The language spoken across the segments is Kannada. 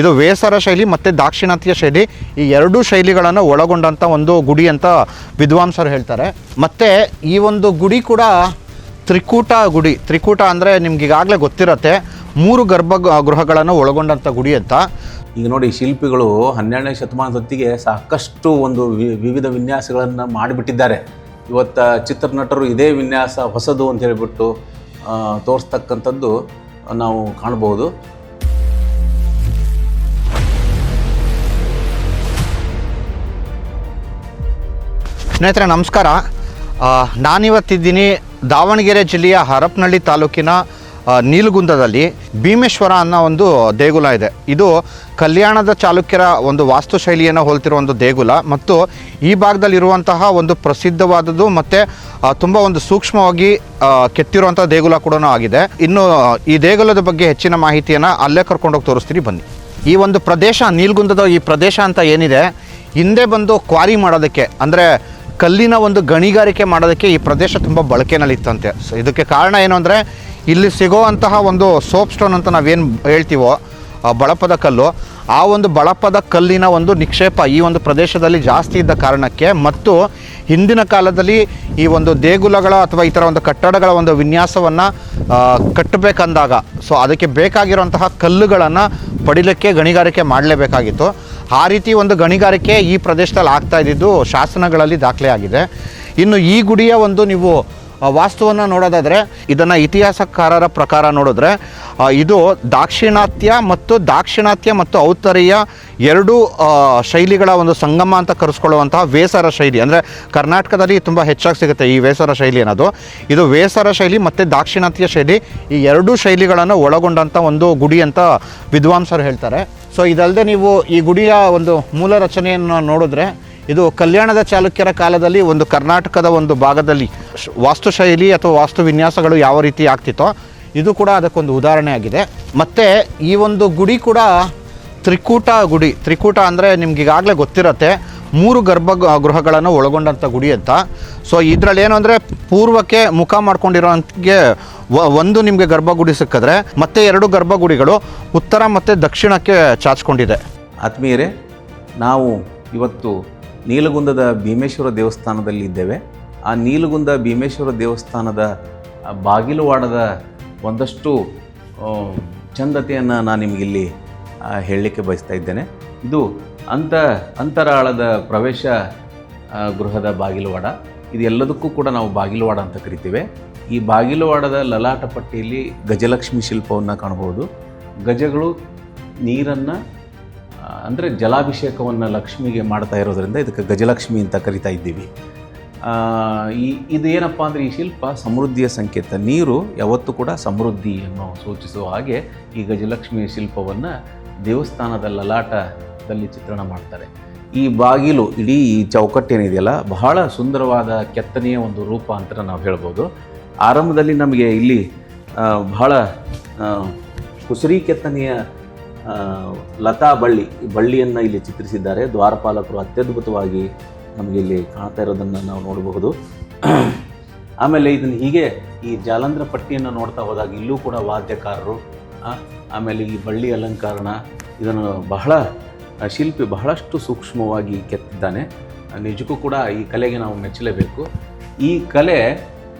ಇದು ವೇಸರ ಶೈಲಿ ಮತ್ತು ದಾಕ್ಷಿಣಾತ್ಯ ಶೈಲಿ. ಈ ಎರಡೂ ಶೈಲಿಗಳನ್ನು ಒಳಗೊಂಡಂಥ ಒಂದು ಗುಡಿ ಅಂತ ವಿದ್ವಾಂಸರು ಹೇಳ್ತಾರೆ. ಮತ್ತು ಈ ಒಂದು ಗುಡಿ ಕೂಡ ತ್ರಿಕೂಟ ಗುಡಿ. ತ್ರಿಕೂಟ ಅಂದರೆ ನಿಮ್ಗೆ ಈಗಾಗಲೇ ಗೊತ್ತಿರತ್ತೆ. ಮೂರು ಗರ್ಭ ಗೃಹಗಳನ್ನು ಒಳಗೊಂಡಂಥ ಗುಡಿ ಅಂತ. ಈಗ ನೋಡಿ ಶಿಲ್ಪಿಗಳು ಹನ್ನೆರಡನೇ ಶತಮಾನದೊತ್ತಿಗೆ ಸಾಕಷ್ಟು ಒಂದು ವಿವಿಧ ವಿನ್ಯಾಸಗಳನ್ನು ಮಾಡಿಬಿಟ್ಟಿದ್ದಾರೆ. ಇವತ್ತ ಚಿತ್ರನಟರು ಇದೇ ವಿನ್ಯಾಸ ಹೊಸದು ಅಂತ ಹೇಳಿಬಿಟ್ಟು ತೋರಿಸ್ತಕ್ಕಂಥದ್ದು ನಾವು ಕಾಣ್ಬೋದು. ಸ್ನೇಹಿತರೆ, ನಮಸ್ಕಾರ. ನಾನಿವತ್ತಿದ್ದೀನಿ ದಾವಣಗೆರೆ ಜಿಲ್ಲೆಯ ಹರಪನಹಳ್ಳಿ ತಾಲೂಕಿನ ನೀಲಗುಂದದಲ್ಲಿ ಭೀಮೇಶ್ವರ ಅನ್ನೋ ಒಂದು ದೇಗುಲ ಇದೆ. ಇದು ಕಲ್ಯಾಣದ ಚಾಲುಕ್ಯರ ಒಂದು ವಾಸ್ತುಶೈಲಿಯನ್ನು ಹೋಲ್ತಿರೋ ಒಂದು ದೇಗುಲ ಮತ್ತು ಈ ಭಾಗದಲ್ಲಿರುವಂತಹ ಒಂದು ಪ್ರಸಿದ್ಧವಾದದ್ದು ಮತ್ತು ತುಂಬ ಒಂದು ಸೂಕ್ಷ್ಮವಾಗಿ ಕೆತ್ತಿರುವಂಥ ದೇಗುಲ ಕೂಡ ಆಗಿದೆ. ಇನ್ನು ಈ ದೇಗುಲದ ಬಗ್ಗೆ ಹೆಚ್ಚಿನ ಮಾಹಿತಿಯನ್ನು ಅಲ್ಲೇ ಕರ್ಕೊಂಡೋಗಿ ತೋರಿಸ್ತೀನಿ, ಬನ್ನಿ. ಈ ಒಂದು ಪ್ರದೇಶ, ನೀಲ್ಗುಂದದ ಈ ಪ್ರದೇಶ ಅಂತ ಏನಿದೆ, ಹಿಂದೆ ಬಂದು ಕ್ವಾರಿ ಮಾಡೋದಕ್ಕೆ, ಅಂದರೆ ಕಲ್ಲಿನ ಒಂದು ಗಣಿಗಾರಿಕೆ ಮಾಡೋದಕ್ಕೆ ಈ ಪ್ರದೇಶ ತುಂಬ ಬಳಕೆನಲ್ಲಿತ್ತಂತೆ. ಸೊ ಇದಕ್ಕೆ ಕಾರಣ ಏನು ಅಂದರೆ, ಇಲ್ಲಿ ಸಿಗೋವಂತಹ ಒಂದು ಸೋಪ್ ಸ್ಟೋನ್ ಅಂತ ನಾವೇನು ಹೇಳ್ತೀವೋ ಬಳಪದ ಕಲ್ಲು, ಆ ಒಂದು ಬಳಪದ ಕಲ್ಲಿನ ಒಂದು ನಿಕ್ಷೇಪ ಈ ಒಂದು ಪ್ರದೇಶದಲ್ಲಿ ಜಾಸ್ತಿ ಇದ್ದ ಕಾರಣಕ್ಕೆ ಮತ್ತು ಹಿಂದಿನ ಕಾಲದಲ್ಲಿ ಈ ಒಂದು ದೇಗುಲಗಳ ಅಥವಾ ಈ ಒಂದು ಕಟ್ಟಡಗಳ ಒಂದು ವಿನ್ಯಾಸವನ್ನು ಕಟ್ಟಬೇಕಂದಾಗ, ಸೊ ಅದಕ್ಕೆ ಬೇಕಾಗಿರುವಂತಹ ಕಲ್ಲುಗಳನ್ನು ಪಡಿಲಿಕ್ಕೆ ಗಣಿಗಾರಿಕೆ ಮಾಡಲೇಬೇಕಾಗಿತ್ತು. ಆ ರೀತಿ ಒಂದು ಗಣಿಗಾರಿಕೆ ಈ ಪ್ರದೇಶದಲ್ಲಿ ಆಗ್ತಾ ಇದ್ದಿದ್ದು ಶಾಸನಗಳಲ್ಲಿ ದಾಖಲೆ ಆಗಿದೆ ಇನ್ನು ಈ ಗುಡಿಯ ಒಂದು ನೀವು ವಾಸ್ತುವನ್ನು ನೋಡೋದಾದರೆ ಇದನ್ನು ಇತಿಹಾಸಕಾರರ ಪ್ರಕಾರ ನೋಡಿದ್ರೆ ಇದು ದಾಕ್ಷಿಣಾತ್ಯ ಮತ್ತು ದಾಕ್ಷಿಣಾತ್ಯ ಮತ್ತು ಔತ್ತರೀಯ ಎರಡೂ ಶೈಲಿಗಳ ಒಂದು ಸಂಗಮ ಅಂತ ಕರೆಸ್ಕೊಳ್ಳುವಂತಹ ವೇಸರ ಶೈಲಿ. ಅಂದರೆ ಕರ್ನಾಟಕದಲ್ಲಿ ತುಂಬ ಹೆಚ್ಚಾಗಿ ಸಿಗುತ್ತೆ ಈ ವೇಸರ ಶೈಲಿ ಅನ್ನೋದು. ಇದು ವೇಸರ ಶೈಲಿ ಮತ್ತು ದಾಕ್ಷಿಣಾತ್ಯ ಶೈಲಿ ಈ ಎರಡೂ ಶೈಲಿಗಳನ್ನು ಒಳಗೊಂಡಂಥ ಒಂದು ಗುಡಿ ಅಂತ ವಿದ್ವಾಂಸರು ಹೇಳ್ತಾರೆ. ಸೊ ಇದಲ್ಲದೆ ನೀವು ಈ ಗುಡಿಯ ಒಂದು ಮೂಲ ರಚನೆಯನ್ನು ನೋಡಿದ್ರೆ ಇದು ಕಲ್ಯಾಣದ ಚಾಲುಕ್ಯರ ಕಾಲದಲ್ಲಿ ಒಂದು ಕರ್ನಾಟಕದ ಒಂದು ಭಾಗದಲ್ಲಿ ವಾಸ್ತುಶೈಲಿ ಅಥವಾ ವಾಸ್ತು ವಿನ್ಯಾಸಗಳು ಯಾವ ರೀತಿ ಆಗ್ತಿತ್ತೋ, ಇದು ಕೂಡ ಅದಕ್ಕೊಂದು ಉದಾಹರಣೆ ಆಗಿದೆ. ಮತ್ತು ಈ ಒಂದು ಗುಡಿ ಕೂಡ ತ್ರಿಕೂಟ ಗುಡಿ. ತ್ರಿಕೂಟ ಅಂದರೆ ನಿಮ್ಗೆ ಈಗಾಗಲೇ ಗೊತ್ತಿರತ್ತೆ, ಮೂರು ಗರ್ಭ ಗೃಹಗಳನ್ನು ಒಳಗೊಂಡಂಥ ಗುಡಿ ಅಂತ. ಸೊ ಇದರಲ್ಲಿ ಏನು ಅಂದರೆ ಪೂರ್ವಕ್ಕೆ ಮುಖ ಮಾಡ್ಕೊಂಡಿರೋಂಥಗೆ ಒಂದು ನಿಮಗೆ ಗರ್ಭಗುಡಿ ಸಿಕ್ಕಿದ್ರೆ, ಮತ್ತೆ ಎರಡು ಗರ್ಭಗುಡಿಗಳು ಉತ್ತರ ಮತ್ತು ದಕ್ಷಿಣಕ್ಕೆ ಚಾಚ್ಕೊಂಡಿದೆ. ಆತ್ಮೀಯರೇ, ನಾವು ಇವತ್ತು ನೀಲಗುಂದದ ಭೀಮೇಶ್ವರ ದೇವಸ್ಥಾನದಲ್ಲಿ ಇದ್ದೇವೆ. ಆ ನೀಲಗುಂದ ಭೀಮೇಶ್ವರ ದೇವಸ್ಥಾನದ ಬಾಗಿಲುವಾಡದ ಒಂದಷ್ಟು ಚಂದತೆಯನ್ನು ನಾನು ನಿಮಗಿಲ್ಲಿ ಹೇಳಲಿಕ್ಕೆ ಬಯಸ್ತಾ ಇದ್ದೇನೆ. ಇದು ಅಂತ, ಅಂತರಾಳದ ಪ್ರವೇಶ ಗೃಹದ ಬಾಗಿಲುವಾಡ. ಇದೆಲ್ಲದಕ್ಕೂ ಕೂಡ ನಾವು ಬಾಗಿಲುವಾಡ ಅಂತ ಕರಿತೇವೆ. ಈ ಬಾಗಿಲುವಾಡದ ಲಲಾಟ ಪಟ್ಟಿಯಲ್ಲಿ ಗಜಲಕ್ಷ್ಮಿ ಶಿಲ್ಪವನ್ನು ಕಾಣಬಹುದು ಗಜಗಳು ನೀರನ್ನು ಅಂದರೆ ಜಲಾಭಿಷೇಕವನ್ನು ಲಕ್ಷ್ಮಿಗೆ ಮಾಡ್ತಾ ಇರೋದರಿಂದ ಇದಕ್ಕೆ ಗಜಲಕ್ಷ್ಮಿ ಅಂತ ಕರಿತಾ ಇದ್ದೀವಿ. ಈ ಇದು ಏನಪ್ಪ ಅಂದರೆ ಈ ಶಿಲ್ಪ ಸಮೃದ್ಧಿಯ ಸಂಕೇತ. ನೀರು ಯಾವತ್ತೂ ಕೂಡ ಸಮೃದ್ಧಿಯನ್ನು ಸೂಚಿಸುವ ಹಾಗೆ ಈ ಗಜಲಕ್ಷ್ಮಿಯ ಶಿಲ್ಪವನ್ನು ದೇವಸ್ಥಾನದ ಲಲಾಟದಲ್ಲಿ ಚಿತ್ರಣ ಮಾಡ್ತಾರೆ. ಈ ಬಾಗಿಲು ಇಡೀ ಈ ಚೌಕಟ್ಟೇನಿದೆಯಲ್ಲ, ಬಹಳ ಸುಂದರವಾದ ಕೆತ್ತನೆಯ ಒಂದು ರೂಪ ಅಂತ ನಾವು ಹೇಳ್ಬೋದು. ಆರಂಭದಲ್ಲಿ ನಮಗೆ ಇಲ್ಲಿ ಬಹಳ ಕುಸರಿ ಕೆತ್ತನೆಯ ಲತಾ ಬಳ್ಳಿ, ಬಳ್ಳಿಯನ್ನು ಇಲ್ಲಿ ಚಿತ್ರಿಸಿದ್ದಾರೆ. ದ್ವಾರಪಾಲಕರು ಅತ್ಯದ್ಭುತವಾಗಿ ನಮಗೆ ಇಲ್ಲಿ ಕಾಣ್ತಾ ಇರೋದನ್ನು ನಾವು ನೋಡಬಹುದು. ಆಮೇಲೆ ಇದನ್ನು ಹೀಗೆ ಈ ಜಾಲಂದ್ರ ಪಟ್ಟಿಯನ್ನು ನೋಡ್ತಾ ಹೋದಾಗ ಇಲ್ಲೂ ಕೂಡ ವಾದ್ಯಕಾರರು ಆಮೇಲೆ ಈ ಬಳ್ಳಿ ಅಲಂಕಾರಣ ಇದನ್ನು ಬಹಳ ಶಿಲ್ಪಿ ಬಹಳಷ್ಟು ಸೂಕ್ಷ್ಮವಾಗಿ ಕೆತ್ತಿದ್ದಾನೆ. ನಿಜಕ್ಕೂ ಕೂಡ ಈ ಕಲೆಗೆ ನಾವು ಮೆಚ್ಚಲೇಬೇಕು. ಈ ಕಲೆ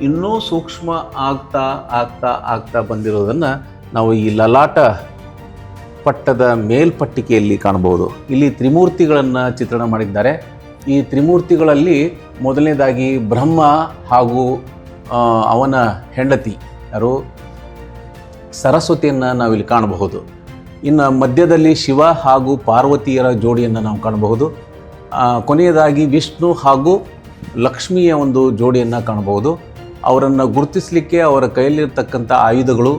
ಇನ್ನೂ ಸೂಕ್ಷ್ಮ ಆಗ್ತಾ ಆಗ್ತಾ ಆಗ್ತಾ ಬಂದಿರೋದನ್ನು ನಾವು ಈ ಲಲಾಟ ಪಟ್ಟದ ಮೇಲ್ಪಟ್ಟಿಕೆಯಲ್ಲಿ ಕಾಣಬಹುದು. ಇಲ್ಲಿ ತ್ರಿಮೂರ್ತಿಗಳನ್ನು ಚಿತ್ರಣ ಮಾಡಿದ್ದಾರೆ. ಈ ತ್ರಿಮೂರ್ತಿಗಳಲ್ಲಿ ಮೊದಲನೇದಾಗಿ ಬ್ರಹ್ಮ ಹಾಗೂ ಅವನ ಹೆಂಡತಿ ಯಾರು? ಸರಸ್ವತಿಯನ್ನು ನಾವಿಲ್ಲಿ ಕಾಣಬಹುದು. ಇನ್ನು ಮಧ್ಯದಲ್ಲಿ ಶಿವ ಹಾಗೂ ಪಾರ್ವತಿಯರ ಜೋಡಿಯನ್ನು ನಾವು ಕಾಣಬಹುದು. ಕೊನೆಯದಾಗಿ ವಿಷ್ಣು ಹಾಗೂ ಲಕ್ಷ್ಮಿಯ ಒಂದು ಜೋಡಿಯನ್ನು ಕಾಣಬಹುದು. ಅವರನ್ನು ಗುರುತಿಸಲಿಕ್ಕೆ ಅವರ ಕೈಯಲ್ಲಿರ್ತಕ್ಕಂಥ ಆಯುಧಗಳು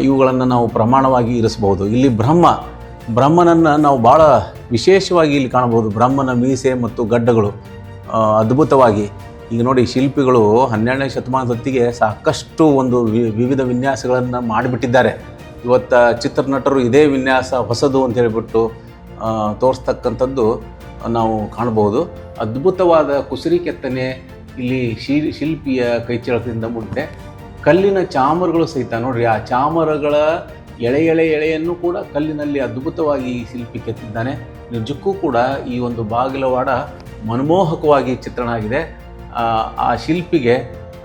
ಇವುಗಳನ್ನು ನಾವು ಪ್ರಮಾಣವಾಗಿ ಇರಿಸಬಹುದು. ಇಲ್ಲಿ ಬ್ರಹ್ಮ, ಬ್ರಹ್ಮನನ್ನು ನಾವು ಭಾಳ ವಿಶೇಷವಾಗಿ ಇಲ್ಲಿ ಕಾಣಬಹುದು. ಬ್ರಹ್ಮನ ಮೀಸೆ ಮತ್ತು ಗಡ್ಡಗಳು ಅದ್ಭುತವಾಗಿ. ಈಗ ನೋಡಿ, ಶಿಲ್ಪಿಗಳು ಹನ್ನೆರಡನೇ ಶತಮಾನದೊತ್ತಿಗೆ ಸಾಕಷ್ಟು ಒಂದು ವಿವಿಧ ವಿನ್ಯಾಸಗಳನ್ನು ಮಾಡಿಬಿಟ್ಟಿದ್ದಾರೆ. ಇವತ್ತು ಚಿತ್ರನಟರು ಇದೇ ವಿನ್ಯಾಸ ಹೊಸದು ಅಂತ ಹೇಳಿಬಿಟ್ಟು ತೋರಿಸ್ತಕ್ಕಂಥದ್ದು ನಾವು ಕಾಣಬಹುದು. ಅದ್ಭುತವಾದ ಕುಸುರಿ ಕೆತ್ತನೆ ಇಲ್ಲಿ ಶಿಲ್ಪಿಯ ಕೈಚಳಕದಿಂದ ಮೂಡಿದೆ. ಕಲ್ಲಿನ ಚಾಮರಗಳು ಸಹಿತ ನೋಡ್ರಿ ಆ ಚಾಮರಗಳ ಎಳೆ ಎಳೆ ಎಳೆಯನ್ನು ಕೂಡ ಕಲ್ಲಿನಲ್ಲಿ ಅದ್ಭುತವಾಗಿ ಈ ಶಿಲ್ಪಿ ಕೆತ್ತಿದ್ದಾನೆ ನಿಜಕ್ಕೂ ಕೂಡ ಈ ಒಂದು ಬಾಗಿಲವಾಡ ಮನಮೋಹಕವಾಗಿ ಚಿತ್ರಣ ಆಗಿದೆ. ಆ, ಶಿಲ್ಪಿಗೆ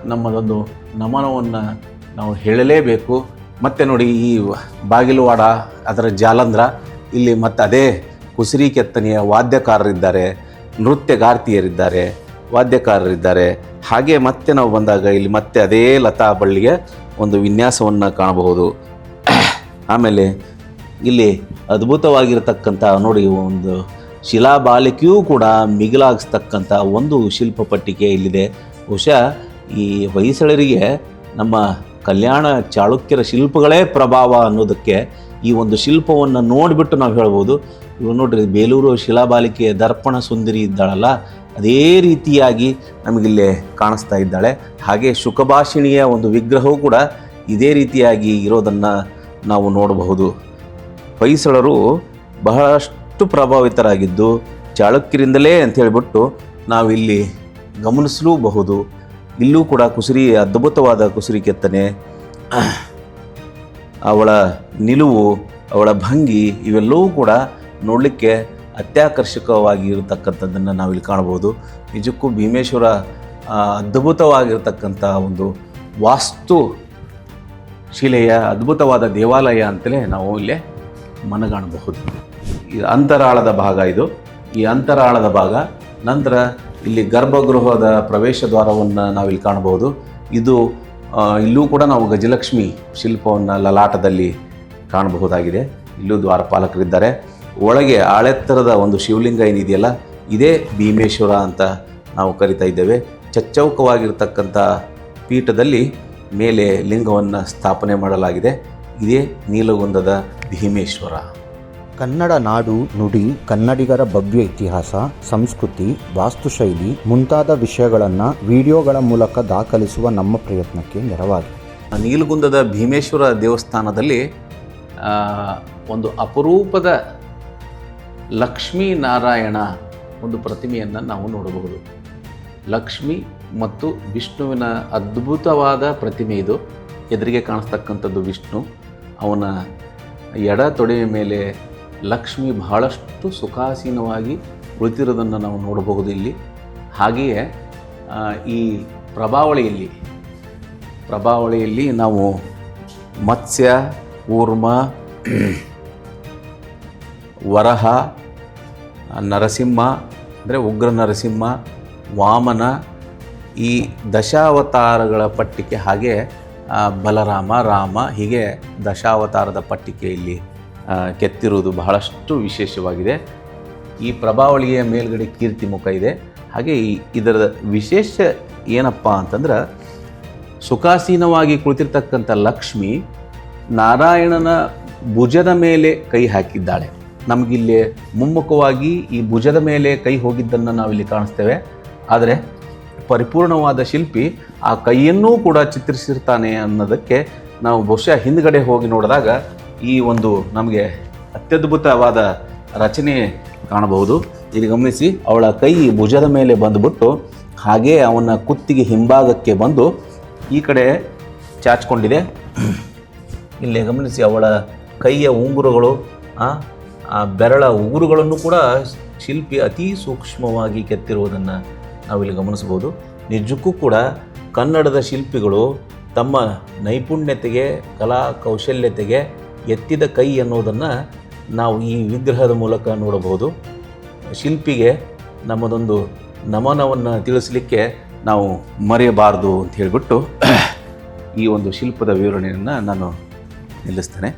ನಮ್ಮದೊಂದು ನಮನವನ್ನು ನಾವು ಹೇಳಲೇಬೇಕು. ಮತ್ತೆ ನೋಡಿ ಈ ಬಾಗಿಲುವಾಡ ಅದರ ಜಾಲಂದ್ರ ಇಲ್ಲಿ ಮತ್ತೆ ಅದೇ ಕುಸಿರಿ ಕೆತ್ತನೆಯ ವಾದ್ಯಕಾರರಿದ್ದಾರೆ ನೃತ್ಯಗಾರ್ತಿಯರಿದ್ದಾರೆ. ವಾದ್ಯಕಾರರಿದ್ದಾರೆ. ಹಾಗೆ ಮತ್ತೆ ನಾವು ಬಂದಾಗ ಇಲ್ಲಿ ಮತ್ತೆ ಅದೇ ಲತಾ ಬಳ್ಳಿಗೆ ಒಂದು ವಿನ್ಯಾಸವನ್ನು ಕಾಣಬಹುದು. ಆಮೇಲೆ ಇಲ್ಲಿ ಅದ್ಭುತವಾಗಿರತಕ್ಕಂಥ ನೋಡಿ ಒಂದು ಶಿಲಾಬಾಲಿಕೆಯೂ ಕೂಡ ಮಿಗಿಲಾಗಿಸ್ತಕ್ಕಂಥ ಒಂದು ಶಿಲ್ಪ ಪಟ್ಟಿಕೆ ಇಲ್ಲಿದೆ. ಬಹುಶಃ ಈ ಹೊಯ್ಸಳರಿಗೆ ನಮ್ಮ ಕಲ್ಯಾಣ ಚಾಳುಕ್ಯರ ಶಿಲ್ಪಗಳೇ ಪ್ರಭಾವ ಅನ್ನೋದಕ್ಕೆ ಈ ಒಂದು ಶಿಲ್ಪವನ್ನು ನೋಡಿಬಿಟ್ಟು ನಾವು ಹೇಳ್ಬೋದು. ಇವು ನೋಡ್ರಿ, ಬೇಲೂರು ಶಿಲಾಬಾಲಿಕೆಯ ದರ್ಪಣ ಸುಂದರಿ ಇದ್ದಾಳಲ್ಲ ಅದೇ ರೀತಿಯಾಗಿ ನಮಗಿಲ್ಲಿ ಕಾಣಿಸ್ತಾ ಇದ್ದಾಳೆ. ಹಾಗೆ ಶುಕಭಾಷಿಣಿಯ ಒಂದು ವಿಗ್ರಹವು ಕೂಡ ಇದೇ ರೀತಿಯಾಗಿ ಇರೋದನ್ನು ನಾವು ನೋಡಬಹುದು. ಹೊಯ್ಸಳರು ಬಹಳಷ್ಟು ಪ್ರಭಾವಿತರಾಗಿದ್ದು ಚಾಳುಕ್ಯರಿಂದಲೇ ಅಂತ ಹೇಳಿಬಿಟ್ಟು ನಾವಿಲ್ಲಿ ಗಮನಿಸಲೂಬಹುದು. ಇಲ್ಲೂ ಕೂಡ ಕುಸುರಿ, ಅದ್ಭುತವಾದ ಕುಸುರಿ ಕೆತ್ತನೆ, ಅವಳ ನಿಲುವು, ಅವಳ ಭಂಗಿ ಇವೆಲ್ಲವೂ ಕೂಡ ನೋಡಲಿಕ್ಕೆ ಅತ್ಯಾಕರ್ಷಕವಾಗಿ ಇರತಕ್ಕಂಥದ್ದನ್ನು ನಾವಿಲ್ಲಿ ಕಾಣಬಹುದು. ನಿಜಕ್ಕೂ ಭೀಮೇಶ್ವರ ಅದ್ಭುತವಾಗಿರ್ತಕ್ಕಂಥ ಒಂದು ವಾಸ್ತು ಶಿಲೆಯ, ಅದ್ಭುತವಾದ ದೇವಾಲಯ ಅಂತಲೇ ನಾವು ಇಲ್ಲಿ ಮನಗಾಣಬಹುದು. ಈ ಅಂತರಾಳದ ಭಾಗ ಇದು. ಈ ಅಂತರಾಳದ ಭಾಗ ನಂತರ ಇಲ್ಲಿ ಗರ್ಭಗೃಹದ ಪ್ರವೇಶ ದ್ವಾರವನ್ನು ನಾವಿಲ್ಲಿ ಕಾಣಬಹುದು. ಇದು ಇಲ್ಲೂ ಕೂಡ ನಾವು ಗಜಲಕ್ಷ್ಮಿ ಶಿಲ್ಪವನ್ನು ಲಲಾಟದಲ್ಲಿ ಕಾಣಬಹುದಾಗಿದೆ. ಇಲ್ಲೂ ದ್ವಾರಪಾಲಕರಿದ್ದಾರೆ. ಒಳಗೆ ಆಳೆತ್ತರದ ಒಂದು ಶಿವಲಿಂಗ ಏನಿದೆಯಲ್ಲ ಇದೇ ಭೀಮೇಶ್ವರ ಅಂತ ನಾವು ಕರಿತಾ ಇದ್ದೇವೆ. ಚಚ್ಚೌಕವಾಗಿರ್ತಕ್ಕಂಥ ಪೀಠದಲ್ಲಿ ಮೇಲೆ ಲಿಂಗವನ್ನು ಸ್ಥಾಪನೆ ಮಾಡಲಾಗಿದೆ. ಇದೇ ನೀಲಗುಂದದ ಭೀಮೇಶ್ವರ. ಕನ್ನಡ ನಾಡು ನುಡಿ ಕನ್ನಡಿಗರ ಭವ್ಯ ಇತಿಹಾಸ ಸಂಸ್ಕೃತಿ ವಾಸ್ತುಶೈಲಿ ಮುಂತಾದ ವಿಷಯಗಳನ್ನು ವಿಡಿಯೋಗಳ ಮೂಲಕ ದಾಖಲಿಸುವ ನಮ್ಮ ಪ್ರಯತ್ನಕ್ಕೆ ನೆರವಾಗಿ. ನೀಲಗುಂದದ ಭೀಮೇಶ್ವರ ದೇವಸ್ಥಾನದಲ್ಲಿ ಒಂದು ಅಪರೂಪದ ಲಕ್ಷ್ಮೀನಾರಾಯಣ ಒಂದು ಪ್ರತಿಮೆಯನ್ನು ನಾವು ನೋಡಬಹುದು. ಲಕ್ಷ್ಮಿ ಮತ್ತು ವಿಷ್ಣುವಿನ ಅದ್ಭುತವಾದ ಪ್ರತಿಮೆ ಇದು. ಎದುರಿಗೆ ಕಾಣಿಸ್ತಕ್ಕಂಥದ್ದು ವಿಷ್ಣು. ಅವನ ಎಡ ತೊಡೆಯ ಮೇಲೆ ಲಕ್ಷ್ಮಿ ಬಹಳಷ್ಟು ಸುಖಾಸೀನವಾಗಿ ಕುಳಿತಿರೋದನ್ನು ನಾವು ನೋಡಬಹುದು ಇಲ್ಲಿ. ಹಾಗೆಯೇ ಈ ಪ್ರಭಾವಳಿಯಲ್ಲಿ ಪ್ರಭಾವಳಿಯಲ್ಲಿ ನಾವು ಮತ್ಸ್ಯ ಊರ್ಮ ವರಹ ನರಸಿಂಹ, ಅಂದರೆ ಉಗ್ರ ನರಸಿಂಹ, ವಾಮನ ಈ ದಶಾವತಾರಗಳ ಪಟ್ಟಿಕೆ ಹಾಗೆ ಬಲರಾಮ, ರಾಮ ಹೀಗೆ ದಶಾವತಾರದ ಪಟ್ಟಿಕೆ ಇಲ್ಲಿ ಕೆತ್ತಿರುವುದು ಬಹಳಷ್ಟು ವಿಶೇಷವಾಗಿದೆ. ಈ ಪ್ರಭಾವಳಿಯ ಮೇಲ್ಗಡೆ ಕೀರ್ತಿ ಮುಖ ಇದೆ. ಹಾಗೆ ಈ ಇದರ ವಿಶೇಷ ಏನಪ್ಪ ಅಂತಂದ್ರೆ, ಸುಖಾಸೀನವಾಗಿ ಕುಳಿತಿರ್ತಕ್ಕಂಥ ಲಕ್ಷ್ಮಿ ನಾರಾಯಣನ ಭುಜದ ಮೇಲೆ ಕೈ ಹಾಕಿದ್ದಾಳೆ. ನಮಗಿಲ್ಲಿ ಮುಮ್ಮುಖವಾಗಿ ಈ ಭುಜದ ಮೇಲೆ ಕೈ ಹೋಗಿದ್ದನ್ನು ನಾವಿಲ್ಲಿ ಕಾಣಿಸ್ತೇವೆ. ಆದರೆ ಪರಿಪೂರ್ಣವಾದ ಶಿಲ್ಪಿ ಆ ಕೈಯನ್ನೂ ಕೂಡ ಚಿತ್ರಿಸಿರ್ತಾನೆ ಅನ್ನೋದಕ್ಕೆ ನಾವು ಬಹುಶಃ ಹಿಂದ್ಗಡೆ ಹೋಗಿ ನೋಡಿದಾಗ ಈ ಒಂದು ನಮಗೆ ಅತ್ಯದ್ಭುತವಾದ ರಚನೆ ಕಾಣಬಹುದು. ಇಲ್ಲಿ ಗಮನಿಸಿ, ಅವಳ ಕೈ ಭುಜದ ಮೇಲೆ ಬಂದುಬಿಟ್ಟು ಹಾಗೇ ಅವನ ಕುತ್ತಿಗೆ ಹಿಂಭಾಗಕ್ಕೆ ಬಂದು ಈ ಕಡೆ ಚಾಚ್ಕೊಂಡಿದೆ. ಇಲ್ಲಿ ಗಮನಿಸಿ ಅವಳ ಕೈಯ ಉಂಗುರಗಳು ಆ, ಬೆರಳ ಉಗುರುಗಳನ್ನು ಕೂಡ ಶಿಲ್ಪಿ ಅತಿ ಸೂಕ್ಷ್ಮವಾಗಿ ಕೆತ್ತಿರುವುದನ್ನು ನಾವಿಲ್ಲಿ ಗಮನಿಸಬಹುದು. ನಿಜಕ್ಕೂ ಕೂಡ ಕನ್ನಡದ ಶಿಲ್ಪಿಗಳು ತಮ್ಮ ನೈಪುಣ್ಯತೆಗೆ ಕಲಾ ಕೌಶಲ್ಯತೆಗೆ ಎತ್ತಿದ ಕೈ ಅನ್ನೋದನ್ನು ನಾವು ಈ ವಿಗ್ರಹದ ಮೂಲಕ ನೋಡಬಹುದು. ಶಿಲ್ಪಿಗೆ ನಮ್ಮದೊಂದು ನಮನವನ್ನು ತಿಳಿಸಲಿಕ್ಕೆ ನಾವು ಮರೆಯಬಾರದು ಅಂತ ಹೇಳಿಬಿಟ್ಟು ಈ ಒಂದು ಶಿಲ್ಪದ ವಿವರಣೆಯನ್ನು ನಾನು ನಿಲ್ಲಿಸ್ತೇನೆ.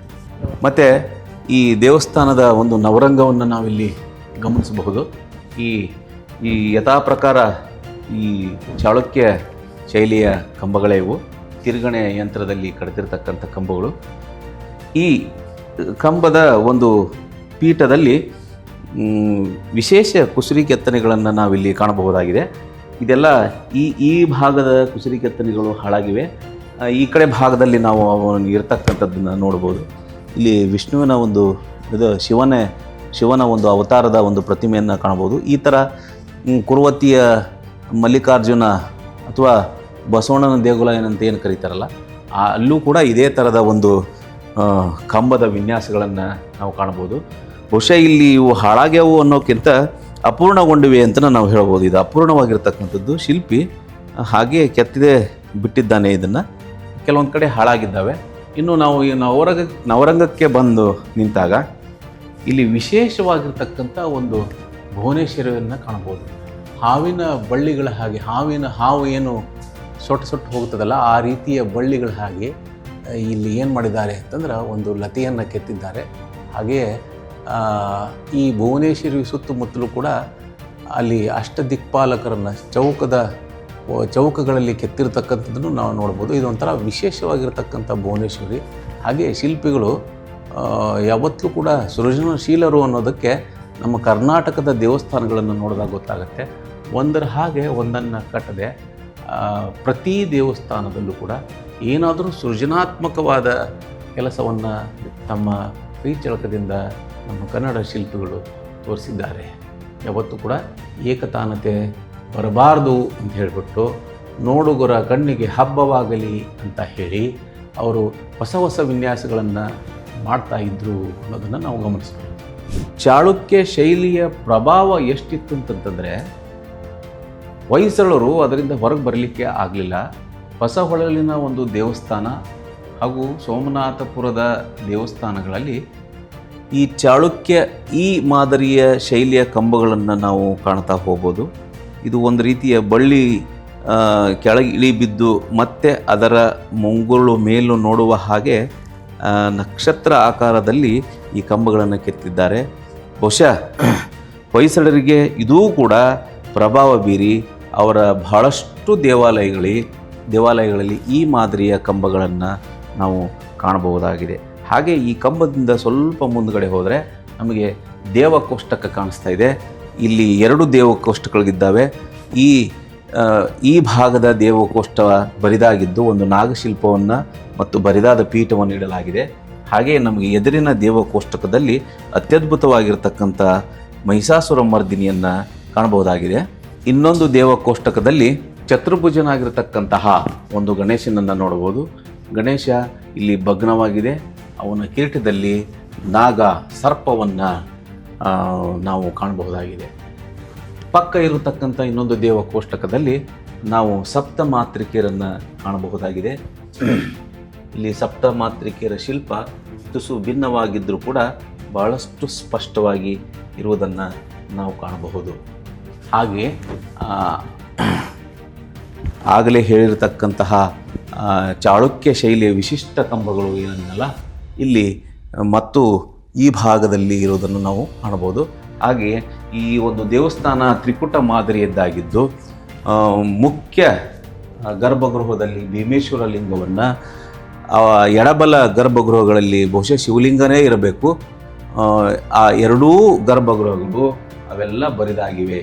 ಮತ್ತು ಈ ದೇವಸ್ಥಾನದ ಒಂದು ನವರಂಗವನ್ನು ನಾವಿಲ್ಲಿ ಗಮನಿಸಬಹುದು. ಈ ಈ ಯಥಾಪ್ರಕಾರ ಈ ಚಾಳುಕ್ಯ ಶೈಲಿಯ ಕಂಬಗಳೇ ಇವು. ತಿರುಗಣೆ ಯಂತ್ರದಲ್ಲಿ ಕಡಿತಿರ್ತಕ್ಕಂಥ ಕಂಬಗಳು. ಈ ಕಂಬದ ಒಂದು ಪೀಠದಲ್ಲಿ ವಿಶೇಷ ಕುಸುರಿ ಕೆತ್ತನೆಗಳನ್ನು ನಾವಿಲ್ಲಿ ಕಾಣಬಹುದಾಗಿದೆ. ಇದೆಲ್ಲ ಈ ಈ ಭಾಗದ ಕುಸುರಿ ಕೆತ್ತನೆಗಳು ಹಾಳಾಗಿವೆ. ಈ ಕಡೆ ಭಾಗದಲ್ಲಿ ನಾವು ಇರತಕ್ಕಂಥದ್ದನ್ನು ನೋಡ್ಬೋದು ಇಲ್ಲಿ ವಿಷ್ಣುವಿನ ಒಂದು ಇದು ಶಿವನ ಶಿವನ ಒಂದು ಅವತಾರದ ಒಂದು ಪ್ರತಿಮೆಯನ್ನು ಕಾಣಬಹುದು. ಈ ಥರ ಕುರುವತಿಯ ಮಲ್ಲಿಕಾರ್ಜುನ ಅಥವಾ ಬಸವಣ್ಣನ ದೇಗುಲ ಏನಂತ ಏನು ಕರೀತಾರಲ್ಲ ಅಲ್ಲೂ ಕೂಡ ಇದೇ ಥರದ ಒಂದು ಕಂಬದ ವಿನ್ಯಾಸಗಳನ್ನು ನಾವು ಕಾಣ್ಬೋದು ಬಹುಶಃ ಇಲ್ಲಿ ಇವು ಹಾಳಾಗ್ಯಾವು ಅನ್ನೋಕ್ಕಿಂತ ಅಪೂರ್ಣಗೊಂಡಿವೆ ಅಂತ ನಾವು ಹೇಳ್ಬೋದು. ಇದು ಅಪೂರ್ಣವಾಗಿರ್ತಕ್ಕಂಥದ್ದು. ಶಿಲ್ಪಿ ಹಾಗೆ ಕೆತ್ತಿದೆ, ಬಿಟ್ಟಿದ್ದಾನೆ ಇದನ್ನು. ಕೆಲವೊಂದು ಕಡೆ ಹಾಳಾಗಿದ್ದಾವೆ. ಇನ್ನು ನಾವು ಈ ನವರಂಗ, ನವರಂಗಕ್ಕೆ ಬಂದು ನಿಂತಾಗ ಇಲ್ಲಿ ವಿಶೇಷವಾಗಿರ್ತಕ್ಕಂಥ ಒಂದು ಭುವನೇಶ್ವರಿಯನ್ನು ಕಾಣ್ಬೋದು ಹಾವಿನ ಬಳ್ಳಿಗಳ ಹಾಗೆ, ಹಾವಿನ ಹಾವು ಏನು ಸೊಟ್ಟು ಸೊಟ್ಟು ಹೋಗ್ತದಲ್ಲ, ಆ ರೀತಿಯ ಬಳ್ಳಿಗಳ ಹಾಗೆ ಇಲ್ಲಿ ಏನು ಮಾಡಿದ್ದಾರೆ ಅಂತಂದ್ರೆ ಒಂದು ಲತೆಯನ್ನು ಕೆತ್ತಿದ್ದಾರೆ. ಹಾಗೆಯೇ ಈ ಭುವನೇಶ್ವರಿ ಸುತ್ತಮುತ್ತಲೂ ಕೂಡ ಅಲ್ಲಿ ಅಷ್ಟ ದಿಕ್ಪಾಲಕರನ್ನು ಚೌಕದ ಚೌಕಗಳಲ್ಲಿ ಕೆತ್ತಿರ್ತಕ್ಕಂಥದ್ದನ್ನು ನಾವು ನೋಡ್ಬೋದು. ಇದೊಂಥರ ವಿಶೇಷವಾಗಿರ್ತಕ್ಕಂಥ ಭುವನೇಶ್ವರಿ. ಹಾಗೆ ಶಿಲ್ಪಿಗಳು ಯಾವತ್ತೂ ಕೂಡ ಸೃಜನಶೀಲರು ಅನ್ನೋದಕ್ಕೆ ನಮ್ಮ ಕರ್ನಾಟಕದ ದೇವಸ್ಥಾನಗಳನ್ನು ನೋಡಿದಾಗ ಗೊತ್ತಾಗುತ್ತೆ. ಒಂದರ ಹಾಗೆ ಒಂದನ್ನು ಕಟ್ಟದೆ ಪ್ರತಿ ದೇವಸ್ಥಾನದಲ್ಲೂ ಕೂಡ ಏನಾದರೂ ಸೃಜನಾತ್ಮಕವಾದ ಕೆಲಸವನ್ನು ತಮ್ಮ ಕೈಚಳಕದಿಂದ ನಮ್ಮ ಕನ್ನಡ ಶಿಲ್ಪಿಗಳು ತೋರಿಸಿದ್ದಾರೆ. ಯಾವತ್ತೂ ಕೂಡ ಏಕತಾನತೆ ಬರಬಾರ್ದು ಅಂತ ಹೇಳಿಬಿಟ್ಟು ನೋಡುಗರ ಕಣ್ಣಿಗೆ ಹಬ್ಬವಾಗಲಿ ಅಂತ ಹೇಳಿ ಅವರು ಹೊಸ ಹೊಸ ವಿನ್ಯಾಸಗಳನ್ನು ಮಾಡ್ತಾ ಇದ್ರು ಅನ್ನೋದನ್ನು ನಾವು ಗಮನಿಸ್ಬೋದು ಚಾಳುಕ್ಯ ಶೈಲಿಯ ಪ್ರಭಾವ ಎಷ್ಟಿತ್ತು ಅಂತಂತಂದರೆ, ಹೊಯ್ಸಳರು ಅದರಿಂದ ಹೊರಗೆ ಬರಲಿಕ್ಕೆ ಆಗಲಿಲ್ಲ. ಹೊಸಹೊಳಲಿನ ಒಂದು ದೇವಸ್ಥಾನ ಹಾಗೂ ಸೋಮನಾಥಪುರದ ದೇವಸ್ಥಾನಗಳಲ್ಲಿ ಈ ಚಾಳುಕ್ಯ ಈ ಮಾದರಿಯ ಶೈಲಿಯ ಕಂಬಗಳನ್ನು ನಾವು ಕಾಣ್ತಾ ಹೋಗ್ಬೋದು. ಇದು ಒಂದು ರೀತಿಯ ಬಳ್ಳಿ ಕೆಳಗೆ ಇಳಿ ಬಿದ್ದು ಮತ್ತೆ ಅದರ ಮುಂಗುರುಳು ಮೇಲು ನೋಡುವ ಹಾಗೆ ನಕ್ಷತ್ರ ಆಕಾರದಲ್ಲಿ ಈ ಕಂಬಗಳನ್ನು ಕೆತ್ತಿದ್ದಾರೆ. ಬಹುಶಃ ಹೊಯ್ಸಳರಿಗೆ ಇದೂ ಕೂಡ ಪ್ರಭಾವ ಬೀರಿ ಅವರ ಬಹಳಷ್ಟು ದೇವಾಲಯಗಳಿ ದೇವಾಲಯಗಳಲ್ಲಿ ಈ ಮಾದರಿಯ ಕಂಬಗಳನ್ನು ನಾವು ಕಾಣಬಹುದಾಗಿದೆ. ಹಾಗೆ ಈ ಕಂಬದಿಂದ ಸ್ವಲ್ಪ ಮುಂದುಗಡೆ ಹೋದರೆ ನಮಗೆ ದೇವಕೋಷ್ಟಕ ಕಾಣಿಸ್ತಾ ಇದೆ. ಇಲ್ಲಿ ಎರಡು ದೇವಕೋಷ್ಠಗಳಿದ್ದಾವೆ. ಈ ಈ ಭಾಗದ ದೇವಕೋಷ್ಠ ಬರಿದಾಗಿದ್ದು ಒಂದು ನಾಗಶಿಲ್ಪವನ್ನು ಮತ್ತು ಬರಿದಾದ ಪೀಠವನ್ನು ಇಡಲಾಗಿದೆ. ಹಾಗೆ ನಮಗೆ ಎದುರಿನ ದೇವಕೋಷ್ಟಕದಲ್ಲಿ ಅತ್ಯದ್ಭುತವಾಗಿರತಕ್ಕಂಥ ಮಹಿಷಾಸುರ ಮರ್ದಿನಿಯನ್ನು ಕಾಣಬಹುದಾಗಿದೆ. ಇನ್ನೊಂದು ದೇವಕೋಷ್ಟಕದಲ್ಲಿ ಚತುರ್ಭುಜನಾಗಿರ್ತಕ್ಕಂತಹ ಒಂದು ಗಣೇಶನನ್ನು ನೋಡಬಹುದು. ಗಣೇಶ ಇಲ್ಲಿ ಭಗ್ನವಾಗಿದೆ. ಅವನ ಕಿರೀಟದಲ್ಲಿ ನಾಗ ಸರ್ಪವನ್ನು ನಾವು ಕಾಣಬಹುದಾಗಿದೆ. ಪಕ್ಕ ಇರತಕ್ಕಂಥ ಇನ್ನೊಂದು ದೇವ ಕೋಷ್ಟಕದಲ್ಲಿ ನಾವು ಸಪ್ತ ಮಾತೃಕೆಯರನ್ನು ಕಾಣಬಹುದಾಗಿದೆ. ಇಲ್ಲಿ ಸಪ್ತ ಮಾತೃಕೆಯರ ಶಿಲ್ಪ ತುಸು ಭಿನ್ನವಾಗಿದ್ದರೂ ಕೂಡ ಬಹಳಷ್ಟು ಸ್ಪಷ್ಟವಾಗಿ ಇರುವುದನ್ನು ನಾವು ಕಾಣಬಹುದು. ಹಾಗೆ ಆಗಲೇ ಹೇಳಿರತಕ್ಕಂತಹ ಚಾಳುಕ್ಯ ಶೈಲಿಯ ವಿಶಿಷ್ಟ ಕಂಬಗಳು ಏನನ್ನಲ್ಲ, ಇಲ್ಲಿ ಮತ್ತು ಈ ಭಾಗದಲ್ಲಿ ಇರೋದನ್ನು ನಾವು ಕಾಣಬಹುದು. ಹಾಗೆ ಈ ಒಂದು ದೇವಸ್ಥಾನ ತ್ರಿಕುಟ ಮಾದರಿಯದ್ದಾಗಿದ್ದು ಮುಖ್ಯ ಗರ್ಭಗೃಹದಲ್ಲಿ ಭೀಮೇಶ್ವರ ಲಿಂಗವನ್ನು ಎಡಬಲ ಗರ್ಭಗೃಹಗಳಲ್ಲಿ ಬಹುಶಃ ಶಿವಲಿಂಗನೇ ಇರಬೇಕು. ಆ ಎರಡೂ ಗರ್ಭಗೃಹಗಳು ಅವೆಲ್ಲ ಬರಿದಾಗಿವೆ.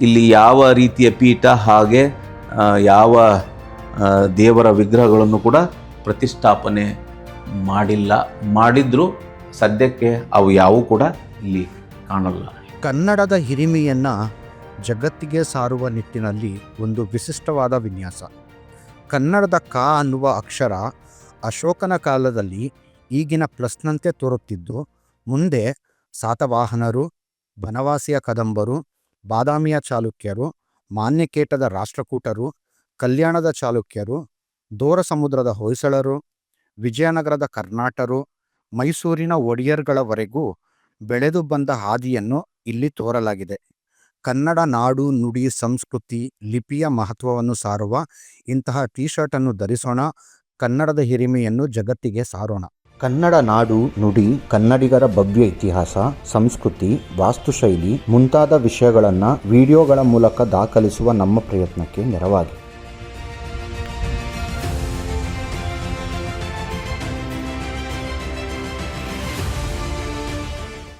ಇಲ್ಲಿ ಯಾವ ರೀತಿಯ ಪೀಠ ಹಾಗೆ ಯಾವ ದೇವರ ವಿಗ್ರಹಗಳನ್ನು ಕೂಡ ಪ್ರತಿಷ್ಠಾಪನೆ ಮಾಡಿಲ್ಲ, ಮಾಡಿದ್ರು ಸದ್ಯಕ್ಕೆ ಅವು ಯಾವೂ ಕೂಡ ಇಲ್ಲಿ ಕಾಣಲ್ಲ. ಕನ್ನಡದ ಹಿರಿಮೆಯನ್ನು ಜಗತ್ತಿಗೆ ಸಾರುವ ನಿಟ್ಟಿನಲ್ಲಿ ಒಂದು ವಿಶಿಷ್ಟವಾದ ವಿನ್ಯಾಸ. ಕನ್ನಡದ ಕ ಅನ್ನುವ ಅಕ್ಷರ ಅಶೋಕನ ಕಾಲದಲ್ಲಿ ಈಗಿನ ಪ್ಲಸ್ನಂತೆ ತೋರುತ್ತಿದ್ದು, ಮುಂದೆ ಸಾತವಾಹನರು, ಬನವಾಸಿಯ ಕದಂಬರು, ಬಾದಾಮಿಯ ಚಾಲುಕ್ಯರು, ಮಾನ್ಯಕೇಟದ ರಾಷ್ಟ್ರಕೂಟರು, ಕಲ್ಯಾಣದ ಚಾಲುಕ್ಯರು, ದೋರ ಸಮುದ್ರದ ಹೊಯ್ಸಳರು ವಿಜಯನಗರದ ಕರ್ನಾಟರು ಮೈಸೂರಿನ ಒಡೆಯರ್ಗಳವರೆಗೂ ಬೆಳೆದು ಬಂದ ಹಾದಿಯನ್ನು ಇಲ್ಲಿ ತೋರಲಾಗಿದೆ. ಕನ್ನಡ ನಾಡು, ನುಡಿ, ಸಂಸ್ಕೃತಿ, ಲಿಪಿಯ ಮಹತ್ವವನ್ನು ಸಾರುವ ಇಂತಹ ಟಿ ಶರ್ಟನ್ನು ಧರಿಸೋಣ, ಕನ್ನಡದ ಹಿರಿಮೆಯನ್ನು ಜಗತ್ತಿಗೆ ಸಾರೋಣ. ಕನ್ನಡ ನಾಡು, ನುಡಿ, ಕನ್ನಡಿಗರ ಭವ್ಯ ಇತಿಹಾಸ, ಸಂಸ್ಕೃತಿ, ವಾಸ್ತುಶೈಲಿ ಮುಂತಾದ ವಿಷಯಗಳನ್ನು ವಿಡಿಯೋಗಳ ಮೂಲಕ ದಾಖಲಿಸುವ ನಮ್ಮ ಪ್ರಯತ್ನಕ್ಕೆ ನೆರವಾಗಿ.